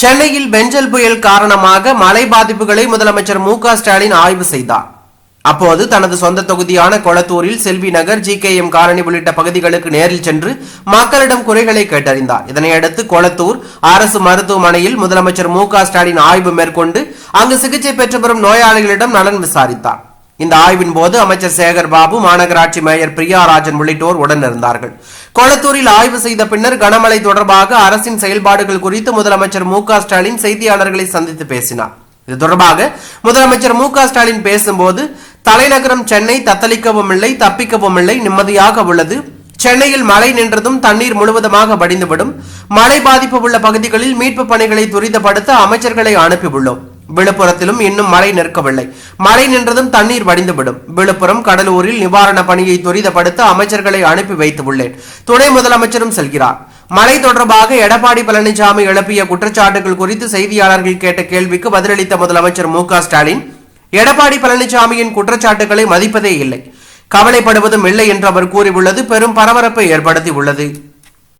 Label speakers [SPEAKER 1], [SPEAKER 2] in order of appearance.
[SPEAKER 1] சென்னையில் பெஞ்சல் புயல் காரணமாக மழை பாதிப்புகளை முதலமைச்சர் மு ஸ்டாலின் ஆய்வு செய்தார். அப்போது தனது சொந்த தொகுதியான கொளத்தூரில் Selvi Nagar G K M colony உள்ளிட்ட பகுதிகளுக்கு நேரில் சென்று மக்களிடம் குறைகளை கேட்டறிந்தார். இதனையடுத்து கொளத்தூர் அரசு மருத்துவமனையில் முதலமைச்சர் மு ஸ்டாலின் ஆய்வு மேற்கொண்டு அங்கு சிகிச்சை பெற்று வரும் நோயாளிகளிடம் நலன் விசாரித்தார். இந்த ஆய்வின் போது அமைச்சர் சேகர் பாபு மாநகராட்சி மேயர் பிரியா ராஜன் உள்ளிட்டோர் உடனிருந்தார்கள். கொளத்தூரில் ஆய்வு செய்த பின்னர் கனமழை தொடர்பாக அரசின் செயல்பாடுகள் குறித்து முதலமைச்சர் மு ஸ்டாலின் செய்தியாளர்களை சந்தித்து பேசினார். இது தொடர்பாக முதலமைச்சர் மு ஸ்டாலின் பேசும்போது தலைநகரம் சென்னை தத்தளிக்கவும் இல்லை தப்பிக்கவும் இல்லை நிம்மதியாக உள்ளது. சென்னையில் மழை நின்றதும் தண்ணீர் முழுவதுமாக வடிந்துவிடும். மழை பாதிப்பு உள்ள பகுதிகளில் மீட்பு பணிகளை துரிதப்படுத்த அமைச்சர்களை அனுப்பியுள்ளோம். விழுப்புரத்திலும் இன்னும் மழை நிற்கவில்லை. மழை நின்றதும் தண்ணீர் வடிந்துவிடும். விழுப்புரம் கடலூரில் நிவாரண பணியை துரிதப்படுத்த அமைச்சர்களை அனுப்பி வைத்து உள்ளேன் துணை முதலமைச்சரும் செல்கிறார். மழை தொடர்பாக எடப்பாடி பழனிசாமி எழுப்பிய குற்றச்சாட்டுகள் குறித்து செய்தியாளர்கள் கேட்ட கேள்விக்கு பதிலளித்த முதலமைச்சர் மு ஸ்டாலின் எடப்பாடி பழனிசாமியின் குற்றச்சாட்டுகளை மதிப்பதே இல்லை. கவலைப்படுவதும் இல்லை என்று அவர் கூறியுள்ளது. பெரும் பரபரப்பை ஏற்படுத்தி உள்ளது